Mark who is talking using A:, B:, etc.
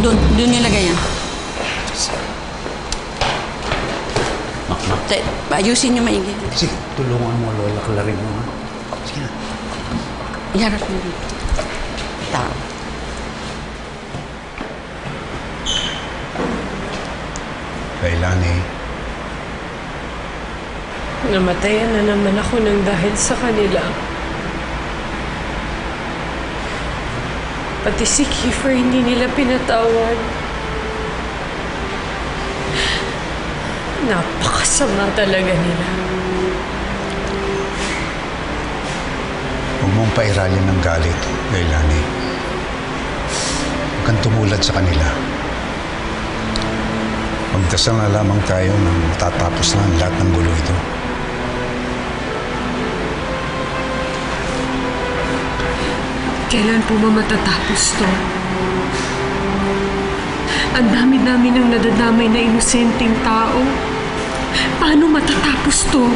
A: Doon, doon nilagay yan. Te, ayusin niyo maigi.
B: Sige, tulungan mo, Lola Clarin mo. Sige na.
A: Iharap mo dito. Tao.
B: Kailani,
C: Namatayan na naman ako ng dahil sa kanila. Pati si Kiefer hindi nila pinatawad. Napakasama talaga nila.
B: huwag mong pairalin ng galit, Kailani. Huwag kang tumulad sa kanila. Magdasal na lamang tayo nang matatapos na ang lahat ng gulo ito.
C: Kailan po ba matatapos to? Ang dami namin ng nadadamay na inosenteng tao. Paano matatapos to?